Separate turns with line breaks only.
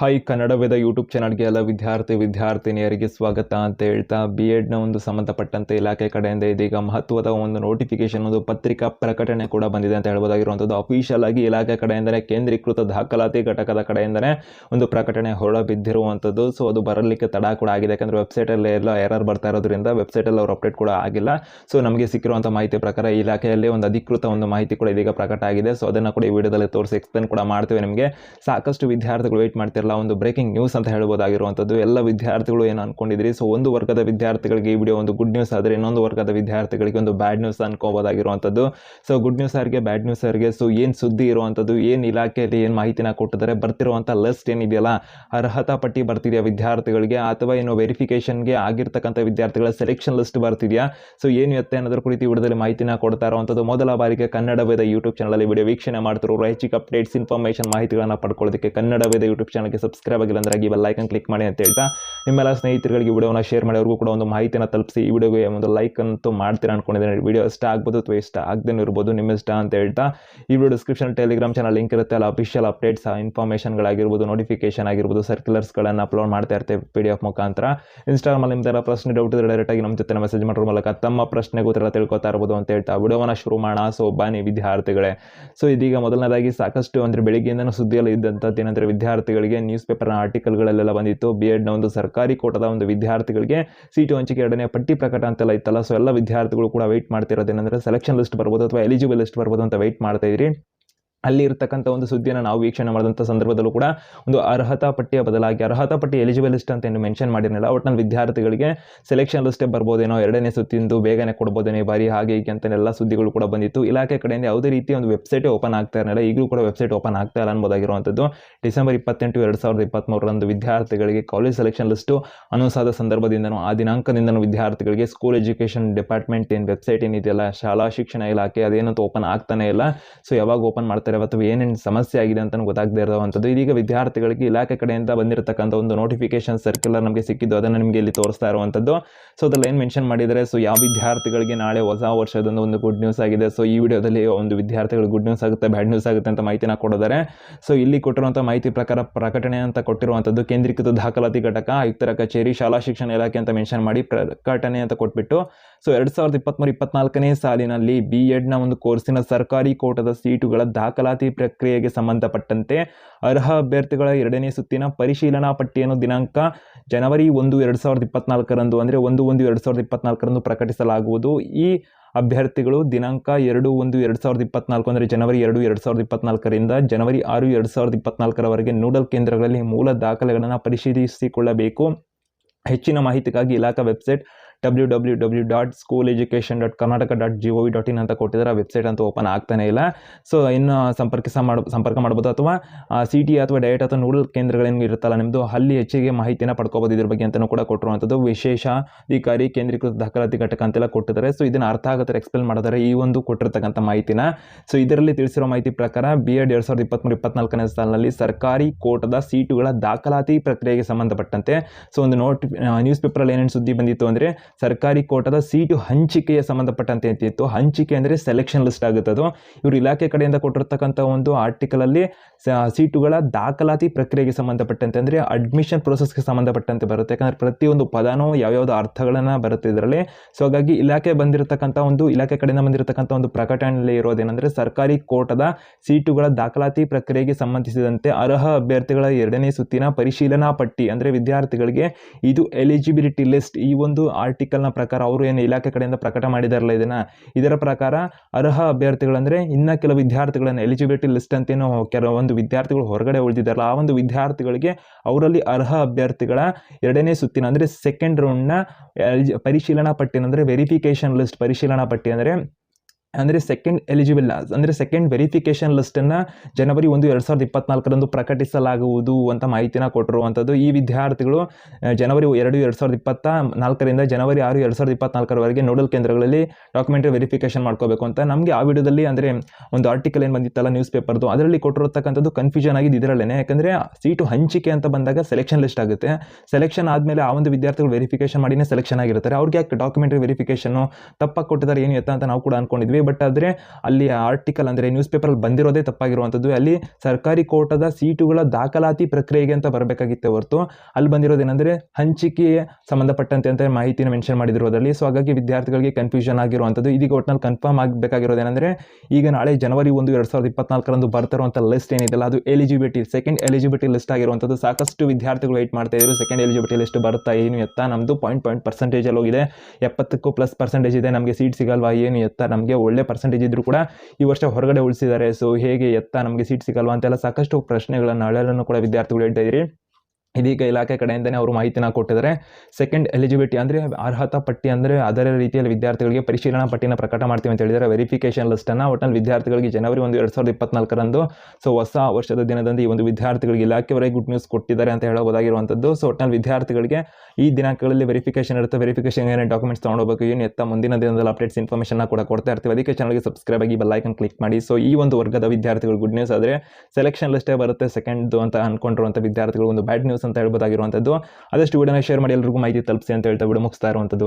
Hi Kannada Veda YouTube ಚಾನಲ್ಗೆ ಎಲ್ಲ ವಿದ್ಯಾರ್ಥಿ, ವಿದ್ಯಾರ್ಥಿನಿಯರಿಗೆ ಸ್ವಾಗತ ಅಂತ ಹೇಳ್ತಾ ಬಿ ಎಡ್ನ ಒಂದು ಸಂಬಂಧಪಟ್ಟಂತೆ ಇಲಾಖೆ ಕಡೆಯಿಂದ ಇದೀಗ ಮಹತ್ವದ ಒಂದು ನೋಟಿಫಿಕೇಶನ್ ಒಂದು ಪತ್ರಿಕಾ ಪ್ರಕಟಣೆ ಕೂಡ ಬಂದಿದೆ ಅಂತ ಹೇಳ್ಬೋದಾಗಿರುವಂಥದ್ದು. ಅಫಿಷಿಯಲ್ ಆಗಿ ಇಲಾಖೆ ಕಡೆಯಿಂದಲೇ ಕೇಂದ್ರೀಕೃತ ದಾಖಲಾತಿ ಘಟಕದ ಕಡೆಯಿಂದಲೇ ಒಂದು ಪ್ರಕಟಣೆ ಹೊರಬಿದ್ದಿರುವಂಥದ್ದು ಸೊ ಅದು ಬರಲಿಕ್ಕೆ ತಡ ಕೂಡ ಆಗಿದೆ. ಯಾಕಂದರೆ ವೆಬ್ಸೈಟಲ್ಲೇ ಎಲ್ಲ ಎರರ್ ಬರ್ತಾ ಇರೋದ್ರಿಂದ ವೆಬ್ಸೈಟಲ್ಲಿ ಅವ್ರು ಅಪ್ಡೇಟ್ ಕೂಡ ಆಗಿಲ್ಲ. ಸೊ ನಮಗೆ ಸಿಕ್ಕಿರುವಂಥ ಮಾಹಿತಿ ಪ್ರಕಾರ ಇಲಾಖೆಯಲ್ಲಿ ಒಂದು ಅಧಿಕೃತ ಒಂದು ಮಾಹಿತಿ ಕೂಡ ಇದೀಗ ಪ್ರಕಟ ಆಗಿದೆ. ಸೊ ಅದನ್ನು ಕೂಡ ಈ ವಿಡಿಯೋದಲ್ಲಿ ತೋರಿಸಿ ಎಕ್ಸ್ಪ್ಲೇನ್ ಕೂಡ ಮಾಡ್ತೇವೆ ನಿಮಗೆ. ಸಾಕಷ್ಟು ವಿದ್ಯಾರ್ಥಿಗಳು ವೆಯ್ಟ್ ಮಾಡ್ತಿರಲ್ಲ ಒಂದು ಬ್ರೇಕಿಂಗ್ ನ್ಯೂಸ್ ಅಂತ ಹೇಳ್ಬೋದಾಗಿರುವಂಥದ್ದು. ಎಲ್ಲ ವಿದ್ಯಾರ್ಥಿಗಳು ಏನು ಅನ್ಕೊಂಡಿದ್ರಿ? ಸೊ ಒಂದು ವರ್ಗದ ವಿದ್ಯಾರ್ಥಿಗಳಿಗೆ ಈ ವಿಡಿಯೋ ಒಂದು ಗುಡ್ ನ್ಯೂಸ್ ಆದರೆ ಇನ್ನೊಂದು ವರ್ಗದ ವಿದ್ಯಾರ್ಥಿಗಳಿಗೆ ಒಂದು ಬ್ಯಾಡ್ ನ್ಯೂಸ್ ಅನ್ಕೋಬೋದಾಗಿರುವಂಥದ್ದು. ಸೊ ಗುಡ್ ನ್ಯೂಸ್ ಅವರಿಗೆ ಬ್ಯಾಡ್ ನ್ಯೂಸ್ ಅವರಿಗೆ ಸೊ ಏನು ಸುದ್ದಿ ಇರುವಂಥದ್ದು, ಏನು ಇಲಾಖೆಯಲ್ಲಿ ಏನು ಮಾಹಿತಿನ ಕೊಟ್ಟಿದ್ದಾರೆ, ಬರ್ತಿರುವಂಥ ಲಿಸ್ಟ್ ಏನಿದೆಯಲ್ಲ, ಅರ್ಹತಾ ಪಟ್ಟಿ ಬರ್ತಿದೆಯಾ ವಿದ್ಯಾರ್ಥಿಗಳಿಗೆ, ಅಥವಾ ಏನು ವೆರಿಫಿಕೇಷನ್ಗೆ ಆಗಿರ್ತಕ್ಕಂಥ ವಿದ್ಯಾರ್ಥಿಗಳ ಸೆಲೆಕ್ಷನ್ ಲಿಸ್ಟ್ ಬರ್ತಿದೆಯಾ? ಸೊ ಏನು ಎತ್ತೆ ಅನ್ನೋದ್ರ ಕುರಿತು ವಿಡಿಯೋದಲ್ಲಿ ಮಾಹಿತಿನ ಕೊಡ್ತಾ ಇರುವಂಥದ್ದು. ಮೊದಲ ಬಾರಿಗೆ ಕನ್ನಡ ವೇದ ಯೂಟ್ಯೂಬ್ ಚಾನಲಲ್ಲಿ ವಿಡಿಯೋ ವೀಕ್ಷಣೆ ಮಾಡ್ತಿರೋ ಹೆಚ್ಚಿಗೆ ಅಪ್ಡೇಟ್ಸ್ ಇನ್ಫಾರ್ಮೇಷನ್ ಮಾಹಿತಿಗಳನ್ನು ಪಡ್ಕೊಳ್ಳೋದಕ್ಕೆ ಕನ್ನಡ ವೇದ ಯೂಟ್ಯೂಬ್ ಚಾನಲ್ಗೆ ಸಬ್ಸ್ಕ್ರೈಬ್ ಆಗಿಲ್ಲ ಅಂದ್ರೆ ಈ ಲೈಕನ್ ಕ್ಲಿಕ್ ಮಾಡಿ ಅಂತ ಹೇಳ್ತಾ, ನಿಮ್ಮೆಲ್ಲ ಸ್ನೇಹಿತರುಗಳಿಗೆ ವಿಡಿಯೋನ ಶೇರ್ ಮಾಡಿ, ಅವ್ರಿಗೂ ಕೂಡ ಒಂದು ಮಾಹಿತಿಯನ್ನು ತಲುಪಿಸಿ ಈ ವಿಡಿಯೋಗೆ ಒಂದು ಲೈಕ್ ಅಂತೂ ಮಾಡ್ತೀರಾ ಅನ್ಕೊಂಡಿದ್ದೀನಿ. ವಿಡಿಯೋ ಇಷ್ಟ ಆಗ್ಬೋದು ಅಥವಾ ಇಷ್ಟ ಆಗದೇನೂ ಇರ್ಬೋದು, ನಿಮ್ಮ ಇಷ್ಟ ಅಂತ ಹೇಳ್ತಾ, ಈ video description telegram channel link ಇರುತ್ತೆ, ಅಲ್ಲ ಅಫಿಷಿಯಲ್ ಅಪ್ಡೇಟ್ಸ್ ಇನ್ಫಾರ್ಮೇಷನ್ಗಳಾಗಿರ್ಬೋದು ನೋಟಿಫಿಕೇಶನ್ ಆಗಿರ್ಬೋದು ಸರ್ಕ್ಯುಲರ್ಸ್ಗಳನ್ನು ಅಪ್ಲೋಡ್ ಮಾಡ್ತಾ ಇರ್ತೇವೆ ಪಿ ಡಿ ಎಫ್ ಮುಖಾಂತರ ಇನ್ಸ್ಟಾಗ್ರಾಮಲ್ಲಿ ನಿಮ್ದೆಲ್ಲ ಪ್ರಶ್ನೆ ಡೌಟ್ ಇದ್ರೆ ಡೈರೆಕ್ಟಾಗಿ ನಮ್ಮ ಜೊತೆ ಮೆಸೇಜ್ ಮಾಡೋ ಮೂಲಕ ತಮ್ಮ ಪ್ರಶ್ನೆಗೂ ಉತ್ತರ ತಿಳ್ಕೊತಾ ಇರ್ಬೋದು ಅಂತ ಹೇಳ್ತಾ, ವಿಡಿಯೋವನ್ನು ಶುರು ಮಾಡೋಣ. ಸೊ ಬನ್ನಿ ವಿದ್ಯಾರ್ಥಿಗಳೇ. ಸೊ ಇದೀಗ ಮೊದಲನೇದಾಗಿ ಸಾಕಷ್ಟು ಅಂದರೆ ಬೆಳಿಗ್ಗೆಯಿಂದನೂ ಸುದ್ದಿಯಲ್ಲಿ ಇದ್ದಂಥದ್ದು ಏನಂದರೆ ವಿದ್ಯಾರ್ಥಿಗಳಿಗೆ ನ್ಯೂಸ್ ಪೇಪರ್ನ ಆರ್ಟಿಕಲ್ಗಳಲ್ಲೆಲ್ಲ ಬಂದಿತ್ತು. ಬಿ ಎಡ್ನ ಒಂದು ಸರ್ಕಾರಿ ಕೋಟದ ಒಂದು ವಿದ್ಯಾರ್ಥಿಗಳಿಗೆ ಸೀಟು ಹಂಚಿಕೆ ಎರಡನೇ ಪಟ್ಟಿ ಪ್ರಕಟ ಅಂತೆಲ್ಲ ಇತ್ತಲ್ಲ. ಸೊ ಎಲ್ಲ ವಿದ್ಯಾರ್ಥಿಗಳು ಕೂಡ ವೆಯ್ಟ್ ಮಾಡ್ತಿರೋದೇನೆಂದರೆ ಸೆಲೆಕ್ಷನ್ ಲಿಸ್ಟ್ ಬರ್ಬೋದು ಅಥವಾ ಎಲಿಜಿಬಲ್ ಲಿಸ್ಟ್ ಬರ್ಬೋದು ಅಂತ ವೆಯ್ಟ್ ಮಾಡ್ತಾ ಇದ್ರಿ. ಅಲ್ಲಿ ಇರ್ತಕ್ಕಂಥ ಒಂದು ಸುದ್ದಿಯನ್ನು ನಾವು ವೀಕ್ಷಣೆ ಮಾಡಿದಂಥ ಸಂದರ್ಭದಲ್ಲೂ ಕೂಡ ಒಂದು ಅರ್ಹತಾ ಪಟ್ಟಿಯ ಬದಲಾಗಿ, ಅರ್ಹತಾ ಪಟ್ಟಿ ಎಲಿಜಿಬಲ್ ಲಿಸ್ಟ್ ಅಂತ ಏನು ಮೆನ್ಷನ್ ಮಾಡಿರಲಿಲ್ಲ ಒಟ್ಟಿನಲ್ಲಿ ವಿದ್ಯಾರ್ಥಿಗಳಿಗೆ ಸೆಲೆಕ್ಷನ್ ಲಿಸ್ಟೇ ಬರ್ಬೋದೇನೋ, ಎರಡನೇ ಸುತ್ತಿಂದು ಬೇಗನೆ ಕೊಡ್ಬೋದೇನೋ ಬಾರಿ ಹಾಗೆ ಹೀಗೆ ಅಂತ ಎಲ್ಲ ಸುದ್ದಿಗಳು ಕೂಡ ಬಂದಿತ್ತು. ಇಲಾಖೆ ಕಡೆಯಿಂದ ಯಾವುದೇ ರೀತಿಯ ಒಂದು ವೆಬ್ಸೈಟೇ ಓಪನ್ ಆಗ್ತಾ ಇರಲಿಲ್ಲ, ಈಗಲೂ ಕೂಡ ವೆಬ್ಸೈಟ್ ಓಪನ್ ಆಗ್ತಾ ಇಲ್ಲ ಅನ್ಬೋದಾಗಿರುವಂಥದ್ದು ಡಿಸೆಂಬರ್ ಇಪ್ಪತ್ತೆಂಟು, ಎರಡು ಸಾವಿರದ ಇಪ್ಪತ್ತ್ಮೂರರಂದು ವಿದ್ಯಾರ್ಥಿಗಳಿಗೆ ಕಾಲೇಜ್ ಸೆಲೆಕ್ಷನ್ ಲಿಸ್ಟು ಅನುಸಾದ ಸಂದರ್ಭದಿಂದನೂ, ಆ ದಿನಾಂಕದಿಂದನೂ ವಿದ್ಯಾರ್ಥಿಗಳಿಗೆ ಸ್ಕೂಲ್ ಎಜುಕೇಷನ್ ಡಿಪಾರ್ಟ್ಮೆಂಟ್ ಏನು ವೆಬ್ಸೈಟ್ ಏನಿದೆಯಲ್ಲ, ಶಾಲಾ ಶಿಕ್ಷಣ ಇಲಾಖೆ ಅದೇನಂತೂ ಓಪನ್ ಆಗ್ತಾನೆ ಇಲ್ಲ. ಸೊ ಯಾವಾಗ ಓಪನ್ ಮಾಡ್ತಾರೆ ಅಥವಾ ಏನೇನು ಸಮಸ್ಯೆ ಆಗಿದೆ ಅಂತ ಗೊತ್ತಾಗದೇ ಇರುವಂಥದ್ದು. ಇದೀಗ ವಿದ್ಯಾರ್ಥಿಗಳಿಗೆ ಇಲಾಖೆ ಕಡೆಯಿಂದ ಬಂದಿರತಕ್ಕಂಥ ಒಂದು ನೋಟಿಫಿಕೇಶನ್ ಸರ್ಕ್ಯುಲರ್ ನಮಗೆ ಸಿಕ್ಕಿದ್ದು, ಅದನ್ನು ನಿಮಗೆ ಇಲ್ಲಿ ತೋರಿಸ್ತಾ ಇರುವಂಥದ್ದು. ಸೊ ಅದರಲ್ಲಿ ಏನು ಮೆನ್ಷನ್ ಮಾಡಿದರೆ ಸೊ ಯಾವ ವಿದ್ಯಾರ್ಥಿಗಳಿಗೆ ನಾಳೆ ಹೊಸ ವರ್ಷದೊಂದು ಒಂದು ಗುಡ್ ನ್ಯೂಸ್ ಆಗಿದೆ ಸೊ ಈ ವಿಡಿಯೋದಲ್ಲಿ ಒಂದು ವಿದ್ಯಾರ್ಥಿಗಳು ಗುಡ್ ನ್ಯೂಸ್ ಆಗುತ್ತೆ ಬ್ಯಾಡ್ ನ್ಯೂಸ್ ಆಗುತ್ತೆ ಅಂತ ಮಾಹಿತಿನ ಕೊಡಿದ್ದಾರೆ ಸೊ ಇಲ್ಲಿ ಕೊಟ್ಟಿರುವಂಥ ಮಾಹಿತಿ ಪ್ರಕಾರ ಪ್ರಕಟಣೆ ಅಂತ ಕೊಟ್ಟಿರುವಂಥದ್ದು ಕೇಂದ್ರೀಕೃತ ದಾಖಲಾತಿ ಘಟಕ, ಆಯುಕ್ತರ ಕಚೇರಿ, ಶಾಲಾ ಶಿಕ್ಷಣ ಇಲಾಖೆ ಅಂತ ಮೆನ್ಷನ್ ಮಾಡಿ ಪ್ರಕಟಣೆ ಅಂತ ಕೊಟ್ಬಿಟ್ಟು ಸೊ ಎರಡು ಸಾವಿರದ ಇಪ್ಪತ್ತ್ಮೂರು ಇಪ್ಪತ್ನಾಲ್ಕನೇ ಸಾಲಿನಲ್ಲಿ ಬಿ ಎಡ್ನ ಒಂದು ಕೋರ್ಸಿನ ಸರ್ಕಾರಿ ಕೋಟದ ಸೀಟುಗಳ ದಾಖಲಾತಿ ಪ್ರಕ್ರಿಯೆಗೆ ಸಂಬಂಧಪಟ್ಟಂತೆ ಅರ್ಹ ಅಭ್ಯರ್ಥಿಗಳ ಎರಡನೇ ಸುತ್ತಿನ ಪರಿಶೀಲನಾ ಪಟ್ಟಿಯನ್ನು ದಿನಾಂಕ ಜನವರಿ ಒಂದು, ಎರಡು ಸಾವಿರದ ಇಪ್ಪತ್ನಾಲ್ಕರಂದು ಅಂದರೆ ಒಂದು ಒಂದು, ಎರಡು ಸಾವಿರದ ಇಪ್ಪತ್ನಾಲ್ಕರಂದು ಪ್ರಕಟಿಸಲಾಗುವುದು. ಈ ಅಭ್ಯರ್ಥಿಗಳು ದಿನಾಂಕ ಎರಡು, ಒಂದು, ಎರಡು ಸಾವಿರದ ಇಪ್ಪತ್ನಾಲ್ಕು ಅಂದರೆ ಜನವರಿ ಎರಡು ಎರಡು ಸಾವಿರದ ಇಪ್ಪತ್ನಾಲ್ಕರಿಂದ ಜನವರಿ ಆರು, ಎರಡು ಸಾವಿರದ ಇಪ್ಪತ್ನಾಲ್ಕರವರೆಗೆ ನೂಡಲ್ ಕೇಂದ್ರಗಳಲ್ಲಿ ಮೂಲ ದಾಖಲೆಗಳನ್ನು ಪರಿಶೀಲಿಸಿಕೊಳ್ಳಬೇಕು. ಹೆಚ್ಚಿನ ಮಾಹಿತಿಗಾಗಿ ಇಲಾಖಾ website W W W dot school education dot Karnataka dot G O V dot in ಅಂತ ಕೊಟ್ಟಿದ್ದಾರೆ. ವೆಬ್ಸೈಟ್ ಅಂತೂ ಓಪನ್ ಆಗ್ತಾನೆ ಇಲ್ಲ. ಸೊ ಇನ್ನು ಸಂಪರ್ಕಿಸ ಮಾಡ, ಸಂಪರ್ಕ ಮಾಡ್ಬೋದು ಅಥವಾ ಸಿ ಟಿ ಅಥವಾ ಡಯಟ್ ಅಥವಾ ನೂಡಲ್ ಕೇಂದ್ರಗಳೇನು ಇರುತ್ತಲ್ಲ ನಿಮ್ಮದು ಅಲ್ಲಿ ಹೆಚ್ಚಿಗೆ ಮಾಹಿತಿನ ಪಡ್ಕೋಬೋದು ಇದ್ರ ಬಗ್ಗೆ ಅಂತಲೂ ಕೂಡ ಕೊಟ್ಟಿರುವಂಥದ್ದು. ವಿಶೇಷ ಅಧಿಕಾರಿ ಕೇಂದ್ರೀಕೃತ ದಾಖಲಾತಿ ಘಟಕ ಅಂತೆಲ್ಲ ಕೊಟ್ಟಿದ್ದಾರೆ. ಸೊ ಇದನ್ನು ಅರ್ಥ ಆಗುತ್ತೆ ಎಕ್ಸ್ಪ್ಲೇನ್ ಮಾಡಿದ್ದಾರೆ ಈ ಒಂದು ಕೊಟ್ಟಿರ್ತಕ್ಕಂಥ ಮಾಹಿತಿನ. ಸೊ ಇದರಲ್ಲಿ ತಿಳಿಸಿರೋ ಮಾಹಿತಿ ಪ್ರಕಾರ ಬಿ ಎಡ್ ಎರಡು ಸಾವಿರದ ಇಪ್ಪತ್ತ್ಮೂರು ಇಪ್ಪತ್ನಾಲ್ಕನೇ ಸಾಲಿನಲ್ಲಿ ಸರ್ಕಾರಿ ಕೋಟದ ಸೀಟುಗಳ ದಾಖಲಾತಿ ಪ್ರಕ್ರಿಯೆಗೆ ಸಂಬಂಧಪಟ್ಟಂತೆ. ಸೊ ಒಂದು ನೋಟ್ ನ್ಯೂಸ್ ಪೇಪರಲ್ಲಿ ಏನೇನು ಸುದ್ದಿ ಬಂದಿತ್ತು ಅಂದರೆ ಸರ್ಕಾರಿ ಕೋಟದ ಸೀಟು ಹಂಚಿಕೆಯ ಸಂಬಂಧಪಟ್ಟಂತೆ ಅಂತಿತ್ತು ಹಂಚಿಕೆ ಅಂದರೆ ಸೆಲೆಕ್ಷನ್ ಲಿಸ್ಟ್ ಆಗುತ್ತೆ ಅದು. ಇವರು ಇಲಾಖೆ ಕಡೆಯಿಂದ ಕೊಟ್ಟಿರ್ತಕ್ಕಂಥ ಒಂದು ಆರ್ಟಿಕಲಲ್ಲಿ ಸೀಟುಗಳ ದಾಖಲಾತಿ ಪ್ರಕ್ರಿಯೆಗೆ ಸಂಬಂಧಪಟ್ಟಂತೆ ಅಂದರೆ ಅಡ್ಮಿಷನ್ ಪ್ರೋಸೆಸ್ಗೆ ಸಂಬಂಧಪಟ್ಟಂತೆ ಬರುತ್ತೆ. ಯಾಕಂದರೆ ಪ್ರತಿಯೊಂದು ಪದಾನೂ ಯಾವ್ಯಾವ್ದು ಅರ್ಥಗಳನ್ನು ಬರುತ್ತೆ ಇದರಲ್ಲಿ. ಸೊ ಹಾಗಾಗಿ ಇಲಾಖೆ ಬಂದಿರತಕ್ಕಂಥ ಒಂದು, ಇಲಾಖೆ ಕಡೆಯಿಂದ ಬಂದಿರತಕ್ಕಂಥ ಒಂದು ಪ್ರಕಟಣೆಯಲ್ಲಿ ಇರೋದೇನೆಂದರೆ ಸರ್ಕಾರಿ ಕೋಟದ ಸೀಟುಗಳ ದಾಖಲಾತಿ ಪ್ರಕ್ರಿಯೆಗೆ ಸಂಬಂಧಿಸಿದಂತೆ ಅರ್ಹ ಅಭ್ಯರ್ಥಿಗಳ ಎರಡನೇ ಸುತ್ತಿನ ಪರಿಶೀಲನಾ ಪಟ್ಟಿ ಅಂದರೆ ವಿದ್ಯಾರ್ಥಿಗಳಿಗೆ ಇದು ಎಲಿಜಿಬಿಲಿಟಿ ಲಿಸ್ಟ್ ಈ ಒಂದು ಆರ್ಟಿಕಲ್ನ ಪ್ರಕಾರ ಅವರು ಏನು ಇಲಾಖೆ ಕಡೆಯಿಂದ ಪ್ರಕಟ ಮಾಡಿದಾರಲ್ಲ ಇದನ್ನು, ಇದರ ಪ್ರಕಾರ ಅರ್ಹ ಅಭ್ಯರ್ಥಿಗಳಂದರೆ ಇನ್ನ ಕೆಲವು ವಿದ್ಯಾರ್ಥಿಗಳನ್ನು ಎಲಿಜಿಬಿಲಿಟಿ ಲಿಸ್ಟ್ ಅಂತೇನು ಕೆಲವೊಂದು ವಿದ್ಯಾರ್ಥಿಗಳು ಹೊರಗಡೆ ಉಳಿದಿದ್ದಾರಲ್ಲ, ಆ ಒಂದು ವಿದ್ಯಾರ್ಥಿಗಳಿಗೆ ಅವರಲ್ಲಿ ಅರ್ಹ ಅಭ್ಯರ್ಥಿಗಳ ಎರಡನೇ ಸುತ್ತಿನ ಅಂದರೆ ಸೆಕೆಂಡ್ ರೌಂಡ್ನ ಪರಿಶೀಲನಾ ಪಟ್ಟಿ ಅಂದರೆ ವೆರಿಫಿಕೇಷನ್ ಲಿಸ್ಟ್ ಪರಿಶೀಲನಾ ಪಟ್ಟಿ ಅಂದರೆ ಅಂದರೆ ಸೆಕೆಂಡ್ ಎಲಿಜಿಬಲ್ ಅಂದರೆ ಸೆಕೆಂಡ್ ವೆರಿಫಿಕೇಷನ್ ಲಿಸ್ಟನ್ನು ಜನವರಿ ಒಂದು, ಎರಡು ಸಾವಿರದ ಇಪ್ಪತ್ನಾಲ್ಕರಂದು ಪ್ರಕಟಿಸಲಾಗುವುದು ಅಂತ ಮಾಹಿತಿನ ಕೊಟ್ಟಿರುವಂಥದ್ದು. ಈ ವಿದ್ಯಾರ್ಥಿಗಳು ಜನವರಿ ಎರಡು ಎರಡು ಸಾವಿರದ ಇಪ್ಪತ್ತ ನಾಲ್ಕರಿಂದ ಜನವರಿ ಆರು, ಎರಡು ಸಾವಿರದ ಇಪ್ಪತ್ನಾಲ್ಕರವರೆಗೆ ನೋಡಲ್ ಕೇಂದ್ರಗಳಲ್ಲಿ ಡಾಕ್ಯುಮೆಂಟ್ರಿ ವೆರಿಫಿಕೇಷನ್ ಮಾಡ್ಕೋಬೇಕು ಅಂತ. ನಮಗೆ ಆ ವಿಡಿಯೋದಲ್ಲಿ ಅಂದರೆ ಒಂದು ಆರ್ಟಿಕಲ್ ಏನು ಬಂದಿತ್ತಲ್ಲ ನ್ಯೂಸ್ ಪೇಪರ್ದು ಅದರಲ್ಲಿ ಕೊಟ್ಟಿರತಕ್ಕಂಥದ್ದು ಕನ್ಫ್ಯೂಷನ್ ಆಗಿದ್ದು ಇದರಲ್ಲೇ ಯಾಕಂದರೆ ಸೀಟು ಹಂಚಿಕೆ ಅಂತ ಬಂದಾಗ ಸೆಲೆಕ್ಷನ್ ಲಿಸ್ಟ್ ಆಗುತ್ತೆ. ಸೆಲೆಕ್ಷನ್ ಆದಮೇಲೆ ಆ ಒಂದು ವಿದ್ಯಾರ್ಥಿಗಳು ವೆರಿಫಿಕೇಷನ್ ಮಾಡಿನೇ ಸೆಲೆಕ್ಷನ್ ಆಗಿರ್ತಾರೆ. ಅವ್ರಿಗೆ ಯಾಕೆ ಡಾಕ್ಯುಮೆಂಟ್ರಿ ವೆರಿಫಿಕೇಷನ್ನು ತಪ್ಪಾಗಿ ಕೊಟ್ಟಿದ್ದಾರೆ ಏನು ಎತ್ತ ಅಂತ ನಾವು ಕೂಡ ಅನ್ಕೊಂಡಿದ್ವಿ. ಬಟ್ ಆದರೆ ಅಲ್ಲಿ ಆರ್ಟಿಕಲ್ ಅಂದರೆ ನ್ಯೂಸ್ ಪೇಪರಲ್ಲಿ ಬಂದಿರೋದೇ ತಪ್ಪಾಗಿರುವಂಥದ್ದು. ಅಲ್ಲಿ ಸರ್ಕಾರಿ ಕೋಟದ ಸೀಟುಗಳ ದಾಖಲಾತಿ ಪ್ರಕ್ರಿಯೆಗೆ ಅಂತ ಬರಬೇಕಾಗಿತ್ತೆ ಹೊರತು ಅಲ್ಲಿ ಬಂದಿರೋದೇನೆಂದರೆ ಹಂಚಿಕೆಗೆ ಸಂಬಂಧಪಟ್ಟಂತೆ ಅಂತ ಮಾಹಿತಿನ ಮೆನ್ಷನ್ ಮಾಡಿದಿರೋದ್ರಲ್ಲಿ ಸೊ ಹಾಗಾಗಿ ವಿದ್ಯಾರ್ಥಿಗಳಿಗೆ ಕನ್ಫ್ಯೂಷನ್ ಆಗಿರುವಂಥದ್ದು. ಇದೀಗ ಒಟ್ಟಿನಲ್ಲಿ ಕನ್ಫರ್ಮ್ ಆಗಬೇಕಾಗಿರೋದೇನೆಂದರೆ ಈಗ ನಾಳೆ ಜನವರಿ ಒಂದು, ಎರಡು ಸಾವಿರದ ಇಪ್ಪತ್ನಾಲ್ಕರಂದು ಬರ್ತಿರುವಂಥ ಲಿಸ್ಟ್ ಏನಿದೆಯಲ್ಲ, ಅದು ಎಲಿಜಿಬಿಲಿಟಿ ಸೆಕೆಂಡ್ ಎಲಿಜಿಬಿಲಿಟಿ ಲಿಸ್ಟ್ ಆಗಿರುವಂಥದ್ದು. ಸಾಕಷ್ಟು ವಿದ್ಯಾರ್ಥಿಗಳು ವೆಯ್ಟ್ ಮಾಡ್ತಾ ಇದ್ರು. ಸೆಕೆಂಡ್ ಎಲಿಜಿಬಿಲಿಟಿ ಲಿಸ್ಟ್ ಬರುತ್ತಾ ಏನು ಎತ್ತ? ನಮ್ಮದು ಪಾಯಿಂಟ್ ಪಾಯಿಂಟ್ ಪರ್ಸೆಂಟೇಜಲ್ಲಿ ಹೋಗಿದೆ. ಎಪ್ಪತ್ತಕ್ಕೂ ಪ್ಲಸ್ ಪರ್ಸೆಂಟೇಜ್ ಇದೆ. ನಮಗೆ ಸೀಟ್ ಸಿಗಲ್ವಾ? ಏನು ಎತ್ತ? ನಮಗೆ ಒಳ್ಳೆ ಪರ್ಸೆಂಟೇಜ್ ಇದ್ದರೂ ಕೂಡ ಈ ವರ್ಷ ಹೊರಗಡೆ ಉಳಿಸಿದ್ದಾರೆ. ಸೊ ಹೇಗೆ ಎತ್ತ ನಮಗೆ ಸೀಟ್ ಸಿಗಲ್ವಾ ಅಂತೆಲ್ಲ ಸಾಕಷ್ಟು ಪ್ರಶ್ನೆಗಳನ್ನು, ಅಳಲನ್ನು ಕೂಡ ವಿದ್ಯಾರ್ಥಿಗಳು ಹೇಳ್ತಾ ಇದ್ದೀರಿ ಇದೀಗ ಇಲಾಖೆ ಕಡೆಯಿಂದನೇ ಅವರು ಮಾಹಿತಿನ ಕೊಟ್ಟಿದ್ದಾರೆ. ಸೆಕೆಂಡ್ ಎಲಿಜಿಬಿಲಿಟಿ ಅಂದರೆ ಅರ್ಹತಾ ಪಟ್ಟಿ ಅಂದರೆ ಅದರ ರೀತಿಯಲ್ಲಿ ವಿದ್ಯಾರ್ಥಿಗಳಿಗೆ ಪರಿಶೀಲನಾ ಪಟ್ಟಿನ ಪ್ರಕಟ ಮಾಡ್ತೀವಿ ಅಂತ ಹೇಳಿದರೆ ವೆರಿಫಿಕೇಷನ್ ಲಿಸ್ಟನ್ನು ಒಟ್ಟಲ್ಲಿ ವಿದ್ಯಾರ್ಥಿಗಳಿಗೆ ಜನವರಿ ಒಂದು, ಎರಡು ಸಾವಿರದ ಇಪ್ಪತ್ನಾಲ್ಕರಂದು ಸೊ ಹೊಸ ವರ್ಷದ ದಿನದಂದು ಈ ಒಂದು ವಿದ್ಯಾರ್ಥಿಗಳಿಗೆ ಇಲಾಖೆವರೆಗೆ ಗುಡ್ ನ್ಯೂಸ್ ಕೊಟ್ಟಿದ್ದಾರೆ ಅಂತ ಹೇಳಬಹುದಾಗಿರುವಂಥದ್ದು. ಸೊ ಒಟ್ಟಿನಲ್ಲಿ ವಿದ್ಯಾರ್ಥಿಗಳಿಗೆ ಈ ದಿನಾಂಕಗಳಲ್ಲಿ ವೆರಿಫಿಕೇಷನ್ ಇರುತ್ತೆ. ವೆರಿಫಿಕೇಷನ್ ಏನೇ ಡಾಕ್ಯುಮೆಂಟ್ಸ್ ತೊಗೊಂಡೋಗಬೇಕು, ಏನು ಎತ್ತ ಮುಂದಿನ ದಿನದಲ್ಲಿ ಅಪ್ಡೇಟ್ಸ್ ಇನ್ಫಾರ್ಮೇಷನ್ ಕೂಡ ಕೊಡ್ತಾ ಇರ್ತೀವಿ. ಅದಕ್ಕೆ ಚಾನಲ್ಗೆ ಸಬ್ಸ್ಕ್ರೈಬ್ ಆಗಿ ಬೆಲ್ ಐಕನ್ ಕ್ಲಿಕ್ ಮಾಡಿ. ಸೊ ಈ ಒಂದು ವರ್ಗದ ವಿದ್ಯಾರ್ಥಿಗಳು ಗುಡ್ ನ್ಯೂಸ್ ಆದರೆ ಸೆಲೆಕ್ಷನ್ ಲಿಸ್ಟೇ ಬರುತ್ತೆ. ಸೆಕೆಂಡ್ ಅಂತ ಅನ್ಕೊಂಡಿರುವಂಥ ವಿದ್ಯಾರ್ಥಿಗಳು ಒಂದು ಬ್ಯಾಡ್ ನ್ಯೂಸ್ ಅಂತ ಹೇಳ್ಬೋದಾಗಿರುವಂಥದ್ದು. ಆದಷ್ಟು ವಿಡಿಯೋನ ಶೇರ್ ಮಾಡಿ ಎಲ್ರಿಗೂ ಮಾಹಿತಿ ತಲುಪಿಸಿ ಅಂತ ಹೇಳ್ತಾ ವಿಡಿಯೋ ಮುಗಿಸ್ತಾ ಇರುವಂಥದ್ದು.